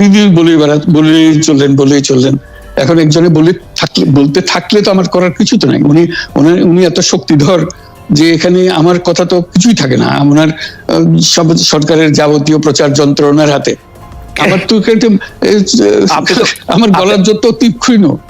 তিনি বলে বেড়া বলেই চললেন বলেই চললেন। এখন একজনে বলে থাকলে বলতে থাকলে তো আমার করার কিছু তো নাই। উনি উনি- উনি এত শক্তিধর যে এখানে আমার কথা তো কিছুই থাকে না। ওনার সব সরকারের যাবতীয় প্রচার যন্ত্র ওনার হাতে। আমার তো তো- আমার গলার যত তীক্ষ্ণ আ- আ-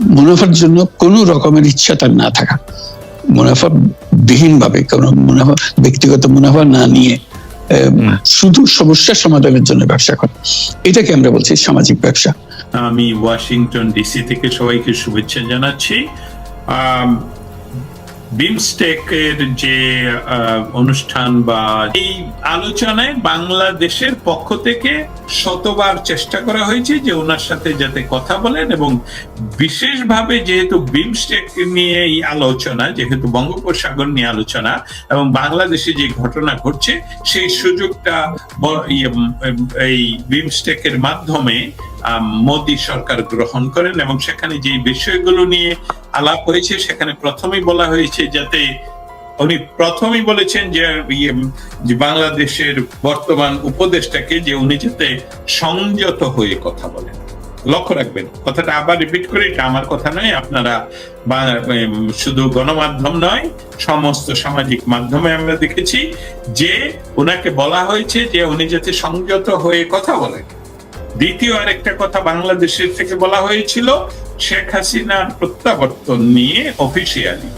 মুনাফার জন্য কোনো রকমের ইচ্ছা তার না থাকা। মুনাফা বিহীনভাবে কোনো মুনাফা ব্যক্তিগত মুনাফা না নিয়ে শুধু সমস্যা সমাধানের জন্য ব্যবসা করে। এটাকে আমরা বলছি সামাজিক ব্যবসা। আমি ওয়াশিংটন ডিসি থেকে সবাইকে শুভেচ্ছা জানাচ্ছি। বিমস্টেকের যে অনুষ্ঠান বা এই আলোচনায় বাংলাদেশের পক্ষ থেকে শতবার চেষ্টা করা হয়েছে যে ওনার সাথে যাতে কথা বলেন এবং বিশেষভাবে যেহেতু বিমস্টেক নিয়ে এই আলোচনা যেহেতু বঙ্গোপসাগর নিয়ে আলোচনা এবং বাংলাদেশে যে ঘটনা ঘটছে সেই সুযোগটা ইয়ে, এই বিমস্টেকের মাধ্যমে মোদী সরকার গ্রহণ করেন এবং সেখানে যে বিষয়গুলো নিয়ে আলাপ হয়েছে সেখানে প্রথমেই বলা হয়েছে যাতে উনি প্রথমেই বলেছেন যে ইয়ে, বাংলাদেশের বর্তমান উপদেশটাকে যে উনি যাতে সংযত হয়ে কথা বলেন। লক্ষ্য রাখবেন কথাটা আবার রিপিট করে এটা আমার কথা নয় আপনারা শুধু গণমাধ্যম নয় সমস্ত সামাজিক মাধ্যমে আমরা দেখেছি যে ওনাকে বলা হয়েছে যে উনি যাতে সংযত হয়ে কথা বলেন। দ্বিতীয় আরেকটা কথা বাংলাদেশের থেকে বলা হয়েছিল শেখ হাসিনার প্রত্যাবর্তন নিয়ে অফিসিয়ালি